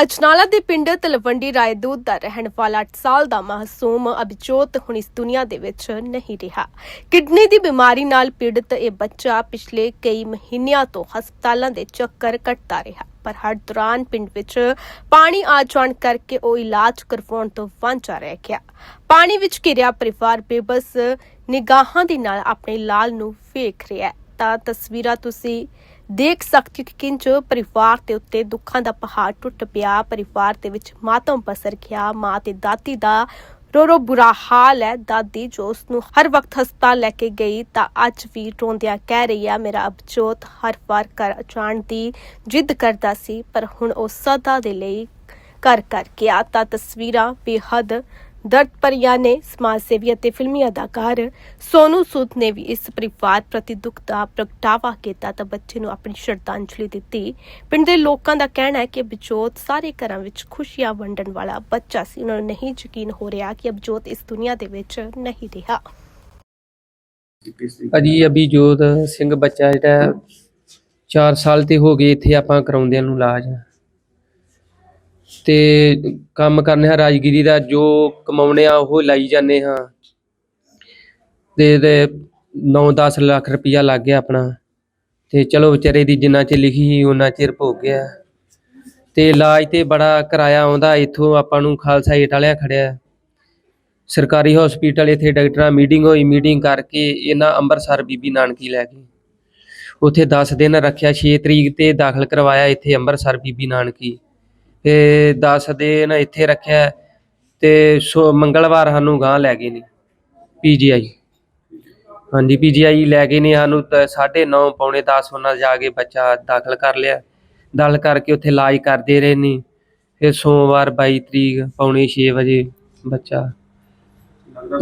ਅਜਨਾਲਾ ਦੇ ਪਿੰਡ ਤਲਵੰਡੀ ਰਾਏਦੂਤ ਦਾ ਰਹਿਣ ਵਾਲਾ 8 ਸਾਲ ਦਾ ਮਾਸੂਮ ਅਭਿਜੋਤ ਹੁਣ ਇਸ ਦੁਨੀਆ ਦੇ ਵਿੱਚ ਨਹੀਂ ਰਿਹਾ। ਕਿਡਨੀ ਦੀ ਬਿਮਾਰੀ ਨਾਲ ਪੀੜਤ ਇਹ ਬੱਚਾ ਪਿਛਲੇ ਕਈ ਮਹੀਨਿਆਂ ਤੋਂ ਹਸਪਤਾਲਾਂ ਦੇ ਚੱਕਰ ਕੱਟਦਾ ਰਿਹਾ। ਪਰ ਹਰ ਦੌਰਾਨ ਪਿੰਡ ਵਿੱਚ ਪਾਣੀ ਆ ਜਾਣ ਕਰਕੇ ਉਹ ਇਲਾਜ ਕਰਵਾਉਣ ਤੋਂ ਵਾਂਝਾ ਰਹਿ ਗਿਆ। ਪਾਣੀ ਵਿੱਚ ਘਿਰਿਆ ਪਰਿਵਾਰ ਬੇਬਸ ਨਿਗਾਹਾਂ ਦੇ ਨਾਲ ਆਪਣੇ ਲਾਲ ਨੂੰ ਵੇਖ ਰਿਹਾ ਤਾਂ ਤਸਵੀਰਾਂ ਤੁਸੀਂ ਦੇਖ ਸਕਦੇ ਹੋ ਕਿ ਕਿੰਜ ਪਰਿਵਾਰ ਦੇ ਉੱਤੇ ਦੁੱਖਾਂ ਦਾ ਪਹਾੜ ਟੁੱਟ ਪਿਆ। ਪਰਿਵਾਰ ਦੇ ਵਿੱਚ ਮਾਤਮ ਪਸਰ ਗਿਆ। ਮਾਂ ਤੇ ਦਾਦੀ ਦਾ ਰੋ ਰੋ ਬੁਰਾ ਹਾਲ ਹੈ। ਦਾਦੀ ਜੋ ਉਸ ਨੂੰ ਹਰ ਵਕਤ ਹਸਪਤਾਲ ਲੈ ਕੇ ਗਈ, ਤਾਂ ਅੱਜ ਵੀ ਰੋਂਦਿਆਂ ਕਹਿ ਰਹੀ ਆ ਮੇਰਾ ਅਬਜੋਤ ਹਰ ਵਾਰ ਘਰ ਜਾਣ ਦੀ ਜਿੱਦ ਕਰਦਾ ਸੀ, ਪਰ ਹੁਣ ਉਹ ਸਦਾ ਦੇ ਲਈ ਕਰ ਕਰ ਗਿਆ। ਤਾਂ ਤਸਵੀਰਾਂ ਬੇਹੱਦ ਦਰਦ ਭਰੀਆਂ ਨੇ ਸਮਾਜ ਸੇਵੀ ਅਤੇ ਫਿਲਮੀ ਅਦਾਕਾਰ ਸੋਨੂ ਸੂਦ ਨੇ ਵੀ ਇਸ ਪਰਿਵਾਰ ਪ੍ਰਤੀ ਦੁੱਖ ਦਾ ਪ੍ਰਗਟਾਵਾ ਕੀਤਾ ਤਾਂ ਬੱਚੇ ਨੂੰ ਆਪਣੀ ਸ਼ਰਧਾਂਜਲੀ ਦਿੱਤੀ। ਪਿੰਡ ਦੇ ਲੋਕਾਂ ਦਾ ਕਹਿਣਾ ਹੈ ਕਿ ਅਬਜੋਤ ਸਾਰੇ ਘਰਾਂ ਵਿੱਚ ਖੁਸ਼ੀਆਂ ਵੰਡਣ ਵਾਲਾ ਬੱਚਾ ਸੀ। ਉਹਨਾਂ ਨੂੰ ਨਹੀਂ ਯਕੀਨ ਹੋ ਰਿਹਾ ਕਿ ਅਬਜੋਤ ਇਸ ਦੁਨੀਆ ਦੇ ਵਿੱਚ ਨਹੀਂ ਰਿਹਾ। ਅਜੀ ਅਭਿਜੋਤ ਸਿੰਘ ਬੱਚਾ ਜਿਹੜਾ 4 ਸਾਲ ਤੇ ਹੋ ਗਏ ਇੱਥੇ ਆਪਾਂ ਕਰਾਉਂਦਿਆਂ ਨੂੰ ਇਲਾਜ। ਤੇ ਕੰਮ ਕਰਨੇ ਆ, ਰਾਜਗੀਰੀ ਦਾ ਜੋ ਕਮਾਉਣੇ ਆ, ਉਹ ਲਾਈ ਜਾਂਦੇ ਹਾਂ। ਤੇ ਤੇ 9-10 ਲੱਖ ਰੁਪਈਆ ਲੱਗ ਗਿਆ ਆਪਣਾ। ਤੇ ਚਲੋ ਵਿਚਾਰੇ ਦੀ ਜਿੰਨਾ ਚ ਲਿਖੀ ਸੀ ਉਹਨਾਂ ਚਿਰ ਭੋਗ ਗਿਆ। ਤੇ ਇਲਾਜ ਤੇ ਬੜਾ ਕਿਰਾਇਆ ਆਉਂਦਾ, ਇੱਥੋਂ ਆਪਾਂ ਨੂੰ ਖਾਲਸਾ ਏਟ ਵਾਲਿਆਂ ਖੜਿਆ। ਸਰਕਾਰੀ ਹਸਪੀਟਲ ਇੱਥੇ ਡਾਕਟਰਾਂ ਮੀਟਿੰਗ ਹੋਈ ਮੀਟਿੰਗ ਕਰਕੇ ਇਹਨਾਂ ਅੰਮ੍ਰਿਤਸਰ ਬੀਬੀ ਨਾਨਕੀ ਲੈ ਗਏ। ਉੱਥੇ 10 ਦਿਨ ਰੱਖਿਆ 6 ਤਰੀਕ ਤੇ ਦਾਖਲ ਕਰਵਾਇਆ ਇੱਥੇ ਅੰਮ੍ਰਿਤਸਰ ਬੀਬੀ ਨਾਨਕੀ। ਤੇ 10 ਦਿਨ ਇੱਥੇ ਰੱਖਿਆ ਤੇ ਸੋ ਮੰਗਲਵਾਰ ਸਾਨੂੰ ਗਾਂ ਲੈ ਗਏ ਨੇ ਪੀਜੀਆਈ ਹਾਂਜੀ ਪੀਜੀਆਈ ਲੈ ਗਏ ਨੇ ਸਾਨੂੰ 9:30 ਪੌਣੇ 10 ਉਹਨਾਂ ਜਾ ਕੇ ਬੱਚਾ ਦਾਖਲ ਕਰ ਲਿਆ। ਦਾਖਲ ਕਰਕੇ ਉੱਥੇ ਇਲਾਜ ਕਰਦੇ ਰਹੇ ਨੇ। ਫਿਰ ਸੋਮਵਾਰ 22 ਤਰੀਕ ਪੌਣੇ 6 ਵਜੇ ਬੱਚਾ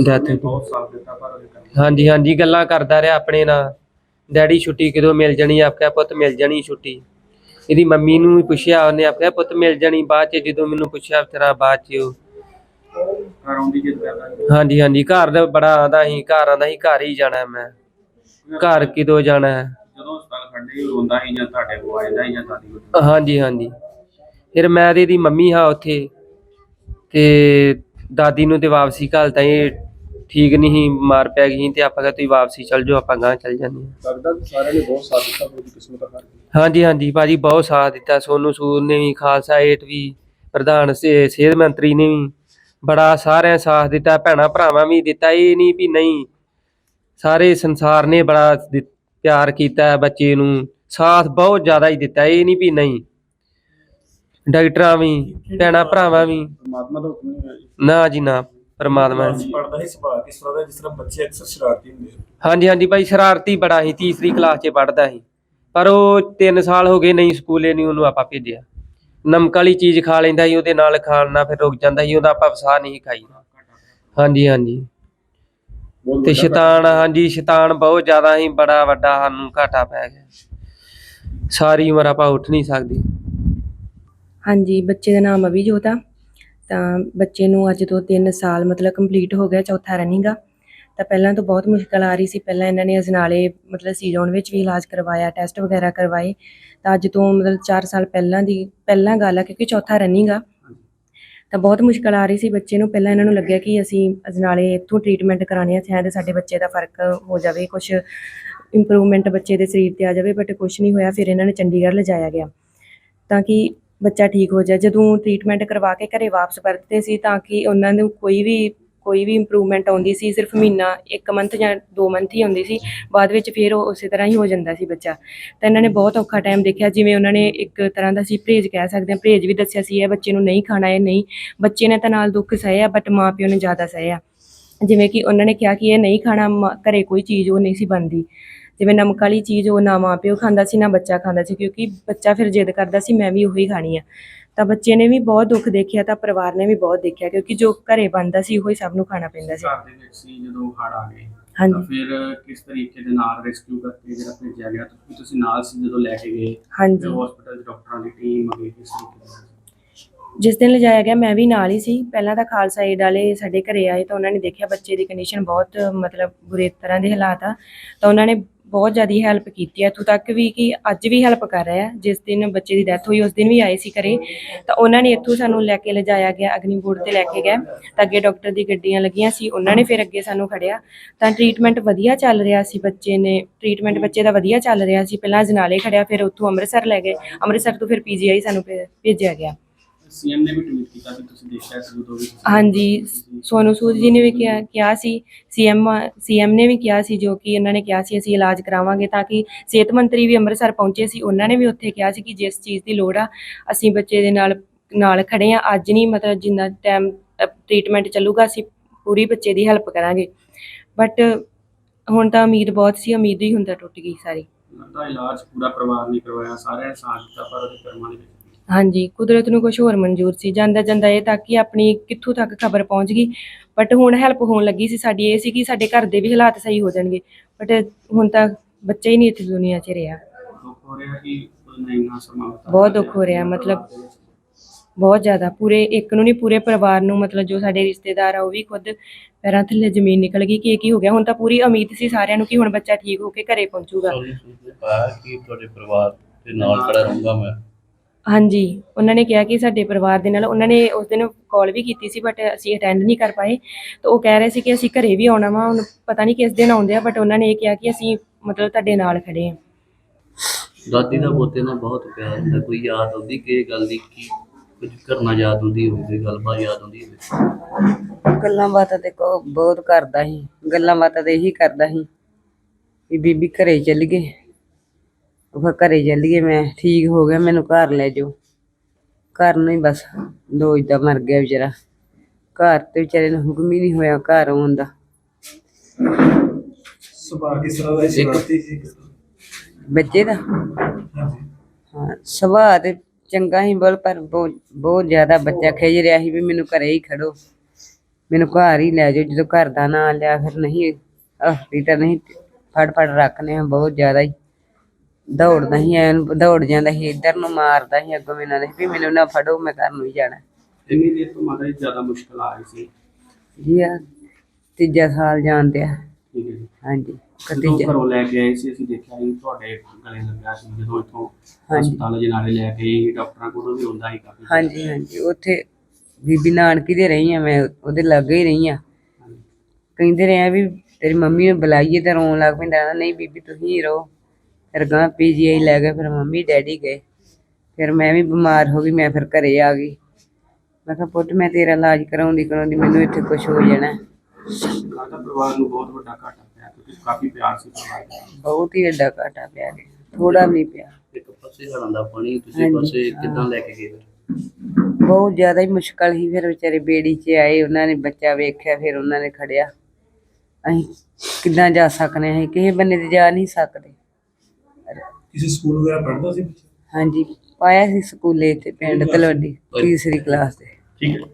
Death ਹਾਂਜੀ ਹਾਂਜੀ, ਗੱਲਾਂ ਕਰਦਾ ਰਿਹਾ ਆਪਣੇ ਨਾਲ। ਡੈਡੀ ਛੁੱਟੀ ਕਦੋਂ ਮਿਲ ਜਾਣੀ? ਆਖਿਆ ਪੁੱਤ ਮਿਲ ਜਾਣੀ ਛੁੱਟੀ। ਇਹਦੀ ਮੰਮੀ ਨੂੰ ਵੀ ਪੁੱਛਿਆ ਉਹਨੇ ਆਖਿਆ ਪੁੱਤ ਮਿਲ ਜਾਣੀ ਬਾਅਦ ਚ ਜਦੋਂ ਮੈਨੂੰ ਪੁੱਛਿਆ ਤੇਰਾ ਬਾਅਦ ਚ ਉਹ। ਕਰਾਉਂਦੀ ਜਿੱਦ ਕਰਦਾ ਹਾਂਜੀ ਹਾਂਜੀ ਘਰ ਦਾ ਬੜਾ ਆਂਦਾ ਸੀ ਘਰ ਆਂਦਾ ਸੀ ਘਰ ਹੀ ਜਾਣਾ ਮੈਂ। ਘਰ ਕਿਦੋਂ ਜਾਣਾ? ਹੈ ਜਦੋਂ ਹਸਪਤਾਲ ਖੜਦੇ ਹੀ ਰੋਂਦਾ ਹੀ ਜਾਂ ਤੁਹਾਡੇ ਕੋਲ ਆ ਜਾਂਦਾ ਸੀ ਜਾਂ ਦਾਦੀ ਕੋਲ ਹਾਂਜੀ ਹਾਂਜੀ। ਫਿਰ ਮੈਂ ਤੇ ਇਹਦੀ ਮੰਮੀ ਹਾਂ ਉੱਥੇ ਤੇ ਦਾਦੀ ਨੂੰ ਤੇ ਵਾਪਸੀ ਘੱਲਤਾ ਇਹ ਠੀਕ ਨਹੀਂ ਸੀ ਮਾਰ ਪੈ ਗਈ ਸੀ ਤੇ ਆਪਾਂ ਕਿਹਾ ਤੁਸੀਂ ਵਾਪਸੀ ਚੱਲ ਜਾਓ ਆਪਾਂ ਗਾਂ ਚੱਲ ਜਾਂਦੇ ਹਾਂ। ਲੱਗਦਾ ਕਿ ਸਾਰਿਆਂ ਨੇ ਬਹੁਤ ਸਾਥ ਦਿੱਤਾ ਉਹਦੀ ਕਿਸਮਤ ਹਾਰ ਗਈ ਹਾਂਜੀ ਹਾਂਜੀ ਭਾਜੀ ਬਹੁਤ ਸਾਥ ਦਿੱਤਾ ਸੋਨੂ ਸੂਦ ਨੇ ਵੀ ਖਾਲਸਾ ਏਟ ਵੀ ਪ੍ਰਧਾਨ ਸੇ- ਸਿਹਤ ਮੰਤਰੀ ਨੇ ਵੀ ਬੜਾ ਸਾਰਿਆਂ ਸਾਥ ਦਿੱਤਾ ਭੈਣਾ ਭਰਾਵਾਂ ਵੀ ਦਿੱਤਾ ਇਹ ਨਹੀਂ ਵੀ ਨਹੀਂ ਸਾਰੇ ਸੰਸਾਰ ਨੇ ਬੜਾ ਦਿ- ਪਿਆਰ ਕੀਤਾ ਹੈ ਬੱਚੇ ਨੂੰ ਸਾਥ ਬਹੁਤ ਜ਼ਿਆਦਾ ਹੀ ਦਿੱਤਾ ਇਹ ਨਹੀਂ ਵੀ ਨਹੀਂ। ਡਾਕਟਰਾਂ ਵੀ ਭੈਣਾ ਭਰਾਵਾਂ ਵੀ। ਪਰਮਾਤਮਾ ਦਾ ਹੁਕਮ ਨਹੀਂ ਹੈ ਜੀ। ਨਾ ਜੀ ਨਾ। ਪਰਮਾਤਮਾ ਜੀ। ਪੜਦਾ ਹੀ ਸੁਭਾਅ ਕਿਸ ਤਰ੍ਹਾਂ ਦਾ ਜਿਸ ਤਰ੍ਹਾਂ ਬੱਚੇ ਅਕਸਰ ਸ਼ਰਾਰਤੀ ਹੁੰਦੇ ਆ। ਹਾਂਜੀ ਹਾਂਜੀ ਭਾਈ ਸ਼ਰਾਰਤੀ ਬੜਾ ਸੀ ਤੀਸਰੀ ਕਲਾਸ 'ਚ ਪੜਦਾ ਸੀ। ਪਰ ਉਹ 3 ਸਾਲ ਹੋ ਗਏ ਨਹੀਂ ਸਕੂਲੇ ਨਹੀਂ ਉਹਨੂੰ ਆਪਾਂ ਭੇਜਿਆ। ਨਮਕ ਵਾਲੀ ਚੀਜ਼ ਖਾ ਲੈਂਦਾ ਸੀ ਉਹਦੇ ਨਾਲ ਖਾਣ ਨਾਲ ਫਿਰ ਰੁਕ ਜਾਂਦਾ ਸੀ ਉਹਦਾ ਆਪਾਂ ਵਸਾ ਨਹੀਂ ਖਾਈ। ਹਾਂਜੀ ਹਾਂਜੀ। ਤੇ ਸ਼ੈਤਾਨ ਹਾਂਜੀ ਸ਼ੈਤਾਨ ਬਹੁਤ ਜ਼ਿਆਦਾ ਸੀ ਬੜਾ ਵੱਡਾ ਸਾਨੂੰ ਘਾਟਾ ਪੈ ਗਿਆ। ਸਾਰੀ ਉਮਰ ਆਪਾਂ ਉੱਠ ਨਹੀਂ ਸਕਦੇ। ਹਾਂਜੀ ਬੱਚੇ ਦਾ ਨਾਮ ਅਭਿਜੋਤ। ਆ ਤਾਂ ਬੱਚੇ ਨੂੰ ਅੱਜ ਤੋਂ 3 ਸਾਲ ਮਤਲਬ ਕੰਪਲੀਟ ਹੋ ਗਿਆ ਚੌਥਾ ਰਨਿੰਗ ਆ। ਤਾਂ ਪਹਿਲਾਂ ਤੋਂ ਬਹੁਤ ਮੁਸ਼ਕਲ ਆ ਰਹੀ ਸੀ। ਪਹਿਲਾਂ ਇਹਨਾਂ ਨੇ ਅਜਨਾਲੇ ਮਤਲਬ ਸੀਜ਼ੋਨ ਵਿੱਚ ਵੀ ਇਲਾਜ ਕਰਵਾਇਆ ਟੈਸਟ ਵਗੈਰਾ ਕਰਵਾਏ। ਤਾਂ ਅੱਜ ਤੋਂ ਮਤਲਬ 4 ਸਾਲ ਪਹਿਲਾਂ ਦੀ, ਪਹਿਲਾਂ ਗੱਲ ਆ ਕਿਉਂਕਿ ਚੌਥਾ ਰਨਿੰਗ ਆ। ਤਾਂ ਬਹੁਤ ਮੁਸ਼ਕਲ ਆ ਰਹੀ ਸੀ ਬੱਚੇ ਨੂੰ। ਪਹਿਲਾਂ ਇਹਨਾਂ ਨੂੰ ਲੱਗਿਆ ਕਿ ਅਸੀਂ ਅਜਨਾਲੇ ਇੱਥੋਂ ਟ੍ਰੀਟਮੈਂਟ ਕਰਾਉਣੀ ਆ, ਸ਼ਾਇਦ ਸਾਡੇ ਬੱਚੇ ਦਾ ਫ਼ਰਕ ਹੋ ਜਾਵੇ ਕੁਝ ਇੰਪਰੂਵਮੈਂਟ ਬੱਚੇ ਦੇ ਸਰੀਰ ਤੇ ਆ ਜਾਵੇ ਬਟ ਕੁਝ ਨਹੀਂ ਹੋਇਆ। ਫਿਰ ਇਹਨਾਂ ਨੇ ਚੰਡੀਗੜ੍ਹ ਲਿਜਾਇਆ ਗਿਆ। ਤਾਂ ਕਿ ਬੱਚਾ ਠੀਕ ਹੋ ਜਾਏ। ਜਦੋਂ ਟ੍ਰੀਟਮੈਂਟ ਕਰਵਾ ਕੇ ਘਰੇ ਵਾਪਸ ਪਰਤਦੇ ਸੀ ਤਾਂ ਕਿ ਉਹਨਾਂ ਨੂੰ ਕੋਈ ਵੀ ਕੋਈ ਵੀ ਇੰਪਰੂਵਮੈਂਟ ਆਉਂਦੀ ਸੀ, ਸਿਰਫ ਮਹੀਨਾ 1 ਮੰਥ ਜਾਂ 2 ਮੰਥ ਹੀ ਆਉਂਦੀ ਸੀ। ਬਾਅਦ ਵਿੱਚ ਫਿਰ ਉਹ ਉਸੇ ਤਰ੍ਹਾਂ ਹੀ ਹੋ ਜਾਂਦਾ ਸੀ ਬੱਚਾ। ਤਾਂ ਇਹਨਾਂ ਨੇ ਬਹੁਤ ਔਖਾ ਟਾਈਮ ਦੇਖਿਆ, ਜਿਵੇਂ ਉਹਨਾਂ ਨੇ ਇੱਕ ਤਰ੍ਹਾਂ ਦਾ ਸੀ ਪਰਹੇਜ਼ ਕਹਿ ਸਕਦੇ ਹਾਂ। ਪਰਹੇਜ਼ ਵੀ ਦੱਸਿਆ ਸੀ, ਇਹ ਬੱਚੇ ਨੂੰ ਨਹੀਂ ਖਾਣਾ ਇਹ ਨਹੀਂ। ਬੱਚੇ ਨੇ ਤਾਂ ਨਾਲ ਦੁੱਖ ਸਹਿ ਆ ਬਟ ਮਾਪਿਓ ਨੇ ਜ਼ਿਆਦਾ ਸਹਿ ਆ ਜਿਵੇਂ ਕਿ ਉਹਨਾਂ ਨੇ ਕਿਹਾ ਕਿ ਇਹ ਨਹੀਂ ਖਾਣਾ, ਮ- ਘਰੇ ਕੋਈ ਚੀਜ਼ ਉਹ ਨਹੀਂ ਸੀ ਬਣਦੀ। ਜਿਵੇਂ ਨਮਕ ਵਾਲੀ ਚੀਜ਼ ਉਹ ਨਾ ਮਾਂ ਪਿਓ ਖਾਂਦਾ ਸੀ ਨਾ ਬੱਚਾ ਖਾਂਦਾ ਸੀ ਕਿਉਂਕਿ ਬੱਚਾ ਫਿਰ ਜਿੱਦ ਕਰਦਾ ਸੀ ਮੈਂ ਵੀ ਉਹੀ ਖਾਣੀ ਆ। ਤਾਂ ਬੱਚੇ ਨੇ ਵੀ ਬਹੁਤ ਦੁੱਖ ਦੇਖਿਆ ਤਾਂ ਪਰਿਵਾਰ ਨੇ ਵੀ ਬਹੁਤ ਦੇਖਿਆ ਕਿਉਂਕਿ ਜੋ ਘਰੇ ਬਣਦਾ ਸੀ ਉਹੀ ਸਭ ਨੂੰ ਖਾਣਾ ਪੈਂਦਾ ਸੀ। ਘਰ ਦੇ ਵਿੱਚ ਸੀ ਜਦੋਂ ਹੜ ਆ ਗਏ ਤਾਂ ਹਾਂਜੀ। ਫਿਰ ਕਿਸ ਤਰੀਕੇ ਦੇ ਨਾਲ ਰੈਸਕਿਊ ਕਰਕੇ ਜਿਹੜਾ ਭੇਜਿਆ ਗਿਆ ਤੁਸੀਂ ਤੁਸੀਂ ਨਾਲ ਸੀ ਜਦੋਂ ਲੈ ਕੇ ਗਏ? ਹਾਂਜੀ। ਹਸਪੀਟਲ ਦੇ ਡਾਕਟਰਾਂ ਦੀ ਟੀਮ ਅਗੇ ਕਿਸ ਤਰੀਕੇ ਦੇ ਨਾਲ? ਜਿਸ ਦਿਨ ਲਿਜਾਇਆ ਗਿਆ ਮੈਂ ਵੀ ਨਾਲ ਹੀ ਸੀ। ਪਹਿਲਾਂ ਤਾਂ ਖਾਲਸਾ ਏਡ ਵਾਲੇ ਸਾਡੇ ਘਰੇ ਆਏ ਤਾਂ ਉਹਨਾਂ ਨੇ ਦੇਖਿਆ ਬੱਚੇ ਦੀ ਕੰਡੀਸ਼ਨ ਬਹੁਤ ਮਤਲਬ ਬੁਰੇ ਤਰ੍ਹਾਂ ਦੇ ਹਾਲਾਤ ਆ। ਤਾਂ ਉਹਨਾਂ ਨੇ ਬਹੁਤ ਜ਼ਿਆਦਾ ਹੈਲਪ ਕੀਤੀ ਹੈ। ਇੱਥੋਂ ਤੱਕ ਵੀ ਕਿ ਅੱਜ ਵੀ ਹੈਲਪ ਕਰ ਰਿਹਾ ਜਿਸ ਦਿਨ ਬੱਚੇ ਦੀ ਡੈਥ ਹੋਈ, ਉਸ ਦਿਨ ਵੀ ਆਏ ਸੀ ਘਰੇ। ਤਾਂ ਉਹਨਾਂ ਨੇ ਇੱਥੋਂ ਸਾਨੂੰ ਲੈ ਕੇ ਲਿਜਾਇਆ ਗਿਆ ਅਗਨੀ ਬੋਰਡ ਤੇ ਲੈ ਕੇ ਗਏ। ਤਾਂ ਅੱਗੇ ਡਾਕਟਰ ਦੀ ਗੱਡੀਆਂ ਲੱਗੀਆਂ ਸੀ, ਉਹਨਾਂ ਨੇ ਫਿਰ ਅੱਗੇ ਸਾਨੂੰ ਖੜਿਆ। ਤਾਂ ਟ੍ਰੀਟਮੈਂਟ ਵਧੀਆ ਚੱਲ ਰਿਹਾ ਸੀ ਬੱਚੇ ਨੇ। ਟ੍ਰੀਟਮੈਂਟ ਬੱਚੇ ਦਾ ਵਧੀਆ ਚੱਲ ਰਿਹਾ ਸੀ। ਪਹਿਲਾਂ ਜਨਾਲੇ ਖੜਿਆ, ਫਿਰ ਉੱਥੋਂ ਅੰਮ੍ਰਿਤਸਰ ਲੈ ਗਏ। ਅੰਮ੍ਰਿਤਸਰ ਤੋਂ ਫਿਰ ਪੀਜੀਆਈ ਸਾਨੂੰ ਭੇ- ਭੇਜਿਆ ਗਿਆ। ਸੀਐਮ ਨੇ ਵੀ ਟਵੀਟ ਕੀਤਾ ਕਿ ਤੁਸੀਂ ਦੇਖਿਆ ਸੀ ਉਦੋਂ ਵੀ ਤੁਸੀਂ- ਹਾਂਜੀ ਸੋਨੂ ਸੂਦ ਜੀ ਨੇ ਵੀ ਕਿਹਾ ਕਿਹਾ ਸੀ ਸੀਐਮ ਸੀਐਮ ਨੇ ਵੀ ਕਿਹਾ ਸੀ ਜੋ ਕਿ ਉਹਨਾਂ ਨੇ ਕਿਹਾ ਸੀ ਅਸੀਂ ਇਲਾਜ ਕਰਾਵਾਂਗੇ ਤਾਂ ਕਿ ਸਿਹਤ ਮੰਤਰੀ ਵੀ ਅੰਮ੍ਰਿਤਸਰ ਪਹੁੰਚੇ ਸੀ ਉਹਨਾਂ ਨੇ ਵੀ ਉੱਥੇ ਕਿਹਾ ਸੀ ਕਿ ਜਿਸ ਚੀਜ਼ ਦੀ ਲੋੜ ਆ ਅਸੀਂ ਬੱਚੇ ਦੇ ਨਾਲ ਨਾਲ ਖੜੇ ਆ ਅੱਜ ਨਹੀਂ ਮਤਲਬ ਜਿੰਨਾ ਟਾਈਮ ਟ੍ਰੀਟਮੈਂਟ ਚੱਲੂਗਾ ਅਸੀਂ ਪੂਰੀ ਬੱਚੇ ਦੀ ਹੈਲਪ ਕਰਾਂਗੇ। ਬਟ ਹੁਣ ਤਾਂ ਉਮੀਦ ਬਹੁਤ ਸੀ ਉਮੀਦ ਹੀ ਹੁੰਦਾ ਟੁੱਟ ਗਈ ਸਾਰੀ। ਲੱਗਦਾ ਇਲਾਜ ਪੂਰਾ ਪਰਿਵਾਰ ਨੇ ਕਰਵਾਇਆ ਸਾਰਿਆਂ ਨੇ ਸਾਥ ਦਿੱਤਾ ਪਰ ਉਹਦੇ ਕਰਮਾਂ ਦੇ ਵਿੱਚ ਹਾਂਜੀ ਕੁਦਰਤ ਨੂੰ ਕੁਝ ਹੋਰ ਮਨਜ਼ੂਰ ਸੀ। ਜਾਂਦਾ ਜਾਂਦਾ ਇਹ ਤੱਕ ਕਿ ਆਪਣੀ ਕਿੱਥੋਂ ਤੱਕ ਖਬਰ ਪਹੁੰਚ ਗਈ। ਬਟ ਹੁਣ ਹੈਲਪ ਹੋਣ ਲੱਗੀ ਸੀ ਸਾਡੀ ਇਹ ਸੀ ਕਿ ਸਾਡੇ ਘਰ ਦੇ ਵੀ ਹਾਲਾਤ ਸਹੀ ਹੋ ਜਾਣਗੇ। ਬਟ ਹੁਣ ਤਾਂ ਬੱਚਾ ਹੀ ਨਹੀਂ ਇੱਥੇ ਦੁਨੀਆ 'ਚ ਰਿਹਾ। ਦੁੱਖ ਹੋ ਕਿ ਬਹੁਤ ਦੁੱਖ ਹੋ ਰਿਹਾ, ਮਤਲਬ ਬਹੁਤ ਜ਼ਿਆਦਾ। ਪੂਰੇ ਇੱਕ ਨੂੰ ਨਹੀਂ ਪੂਰੇ ਪਰਿਵਾਰ ਨੂੰ ਮਤਲਬ ਜੋ ਸਾਡੇ ਰਿਸ਼ਤੇਦਾਰ ਆ ਉਹ ਵੀ ਖੁਦ ਪੈਰਾਂ ਥੱਲੇ ਜ਼ਮੀਨ ਨਿਕਲ ਗਈ ਕਿ ਇਹ ਕੀ ਹੋ ਗਿਆ। ਹੁਣ ਤਾਂ ਪੂਰੀ ਉਮੀਦ ਸੀ ਸਾਰਿਆਂ ਨੂੰ ਕਿ ਹੁਣ ਬੱਚਾ ਠੀਕ ਹੋ ਕੇ ਘਰੇ ਪਹੁੰਚੂਗਾ। ਕਿ ਤੁਹਾਡੇ ਪਰਿਵਾਰ ਦੇ ਨਾਲ ਖੜਾ ਰਹੂੰਗਾ ਮੈਂ। ਹਾਂਜੀ ਉਹਨਾਂ ਨੇ ਕਿਹਾ ਕਿ ਸਾਡੇ ਪਰਿਵਾਰ ਦੇ ਨਾਲ ਉਹਨਾਂ ਨੇ ਉਸ ਦਿਨ ਕਾਲ ਵੀ ਕੀਤੀ ਸੀ ਬਟ ਅਸੀਂ ਅਟੈਂਡ ਨਹੀਂ ਕਰ ਪਾਏ। ਤਾਂ ਉਹ ਕਹਿ ਰਹੇ ਸੀ ਕਿ ਅਸੀਂ ਘਰੇ ਵੀ ਆਉਣਾ ਵਾ ਹੁਣ ਪਤਾ ਨਹੀਂ ਕਿਸ ਦਿਨ ਆਉਂਦੇ ਆ ਬਟ ਉਹਨਾਂ ਨੇ ਇਹ ਕਿਹਾ ਕਿ ਅਸੀਂ ਮਤਲਬ ਤੁਹਾਡੇ ਨਾਲ ਖੜੇ ਹਾਂ ਦਾਦੀ ਦਾ ਪੋਤੇ ਨਾਲ ਬਹੁਤ ਪਿਆਰ ਹੁੰਦਾ ਕੋਈ ਯਾਦ ਆਉਂਦੀ ਕਿ ਇਹ ਗੱਲ ਦੀ ਕੀ ਕੁਝ ਕਰਨਾ ਯਾਦ ਹੁੰਦੀ ਹੋਵੇ ਕੋਈ ਗੱਲਬਾਤ ਯਾਦ ਹੁੰਦੀ ਹੋਵੇ। ਗੱਲਾਂ ਬਾਤਾਂ ਤੇ ਕੋ ਬਹੁਤ ਕਰਦਾ ਸੀ ਗੱਲਾਂ ਬਾਤਾਂ ਤੇ ਇਹੀ ਕਰਦਾ ਸੀ ਵੀ ਬੀਬੀ ਘਰੇ ਚੱਲ ਗਏ। ਫਿਰ ਘਰੇ ਚੱਲ ਗਏ ਮੈਂ ਠੀਕ ਹੋ ਗਿਆ ਮੈਨੂੰ ਘਰ ਲੈ ਜਾਓ। ਘਰ ਨੂੰ ਹੀ ਬਸ ਦੋਜ ਦਾ ਮਰ ਗਿਆ ਵਿਚਾਰਾ। ਘਰ ਤੇ ਵਿਚਾਰੇ ਨੂੰ ਹੁਕਮ ਹੀ ਨਹੀਂ ਹੋਇਆ ਘਰ ਆਉਣ ਦਾ। ਸੁਭਾਅ ਕਿਸ ਤਰ੍ਹਾਂ ਦਾ ਸੀ ਸ਼ਰਾਰਤੀ ਸੀ ਬੱਚੇ ਦਾ? ਹਾਂ ਸੁਭਾਅ ਤੇ ਚੰਗਾ ਹੀ ਬਲ ਪਰ ਬਹੁਤ ਬਹੁਤ ਜ਼ਿਆਦਾ ਬੱਚਾ ਖਿਜ ਰਿਹਾ ਸੀ ਵੀ ਮੈਨੂੰ ਘਰੇ ਹੀ ਖੜੋ। ਮੈਨੂੰ ਘਰ ਹੀ ਲੈ ਜਾਓ ਜਦੋਂ ਘਰ ਦਾ ਨਾਂ ਲਿਆ ਫਿਰ ਨਹੀਂ ਹਸਪੀਟਲ ਤਾਂ ਨਹੀਂ ਫੜ ਫੜ ਰੱਖਨੇ ਆ ਬਹੁਤ ਜ਼ਿਆਦਾ ਹੀ। ਦੌੜਦਾ ਹੀ ਐਨ ਦੌੜ ਜਾਂਦਾ ਸੀ ਇੱਧਰ ਨੂੰ ਮਾਰਦਾ ਸੀ ਅੱਗੋਂ ਮੈਨੂੰ ਨਹੀਂ ਵੀ ਮੈਨੂੰ ਨਾ ਫੜੋ ਮੈਂ ਘਰ ਨੂੰ ਹੀ ਜਾਣਾ। ਇੰਨੀ ਦੇਰ ਤੋਂ ਮਾਤਾ ਜੀ ਜ਼ਿਆਦਾ ਮੁਸ਼ਕਲ ਆ ਰਹੀ ਸੀ। ਜੀ ਆ ਤੀਜਾ ਸਾਲ ਜਾਂਦੇ ਆ ਠੀਕ ਹੈ ਜੀ। ਹਾਂਜੀ ਜਦੋਂ ਤੀਜਾ। ਘਰੋਂ ਲੈ ਕੇ ਆਏ ਸੀ ਅਸੀਂ ਦੇਖਿਆ ਸੀ ਤੁਹਾਡੇ ਗਲੇ ਲੱਗਾ ਸੀ ਜਦੋਂ ਇੱਥੋਂ ਹਾਂਜੀ। ਹਸਪਤਾਲ ਜਨਾਲੇ ਲੈ ਕੇ ਆਏ ਡਾਕਟਰਾਂ ਕੋਲ ਵੀ ਹੁੰਦਾ ਸੀ ਕਾਫੀ। ਹਾਂਜੀ ਹਾਂਜੀ ਉੱਥੇ ਬੀਬੀ ਨਾਨਕੀ ਦੇ ਰਹੀ ਆ ਮੈਂ ਉਹਦੇ ਲਾਗੇ ਹੀ ਰਹੀ ਆ ਕਹਿੰਦੇ ਰਹੇ ਆ ਵੀ ਤੇਰੀ ਮੰਮੀ ਨੂੰ ਬੁਲਾਈਏ ਤੇ ਰੋਣ ਲੱਗ ਪੈਂਦਾ ਕਹਿੰਦਾ, ਨਹੀਂ ਬੀਬੀ ਤੁਸੀਂ ਹੀ ਰਹੋ। ਫਿਰ ਗਾਂ ਪੀਜੀਆਈ ਲੈ ਗਏ ਫਿਰ ਮੰਮੀ ਡੈਡੀ ਗਏ। ਫਿਰ ਮੈਂ ਵੀ ਬਿਮਾਰ ਹੋ ਗਈ ਮੈਂ ਫਿਰ ਘਰੇ ਆ ਗਈ। ਮੈਂ ਕਿਹਾ ਪੁੱਤ ਮੈਂ ਤੇਰਾ ਇਲਾਜ ਕਰਾਉਂਦੀ ਕਰਾਉਂਦੀ ਮੈਨੂੰ ਇੱਥੇ ਕੁਝ ਹੋ ਜਾਣਾ ਲੱਗਦਾ ਪਰਿਵਾਰ ਨੂੰ ਬਹੁਤ ਵੱਡਾ ਘਾਟਾ ਪਿਆ ਕਿਉਂਕਿ ਕਾਫੀ ਪਿਆਰ ਸੀ ਪਰਿਵਾਰ ਦਾ। ਬਹੁਤ ਹੀ ਵੱਡਾ ਘਾਟਾ ਪਿਆ ਗਿਆ ਥੋੜਾ ਨਹੀਂ ਪਿਆ। ਇੱਕ ਪਾਸੇ ਹੜਾਂ ਦਾ ਪਾਣੀ ਦੂਜੇ ਹਾਂਜੀ, ਪਾਸੇ ਹਾਂ। ਕਿੱਦਾਂ ਲੈ ਕੇ ਗਏ ਫਿਰ? ਬਹੁਤ ਜ਼ਿਆਦਾ ਹੀ ਮੁਸ਼ਕਲ ਸੀ ਫਿਰ ਵਿਚਾਰੇ ਬੇੜੀ 'ਚ ਆਏ ਉਹਨਾਂ ਨੇ ਬੱਚਾ ਵੇਖਿਆ ਫਿਰ ਉਹਨਾਂ ਨੇ ਖੜਿਆ। ਅਸੀਂ ਕਿੱਦਾਂ ਜਾ ਸਕਨੇ ਅਸੀਂ ਕਿਸੇ ਬੰਨੇ ਤੇ ਜਾ ਨਹੀਂ ਸਕਦੇ। ਕਿਸੇ ਸਕੂਲ ਵਗੈਰਾ ਪੜ੍ਹਦਾ ਸੀ ਬੱਚਾ? ਹਾਂਜੀ ਪਾਇਆ ਸੀ ਸਕੂਲੇ ਤੇ ਪਿੰਡ ਤਲਵੱਡੀ ਤੀਸਰੀ ਕਲਾਸ ਦੇ ਠੀਕ ਹੈ।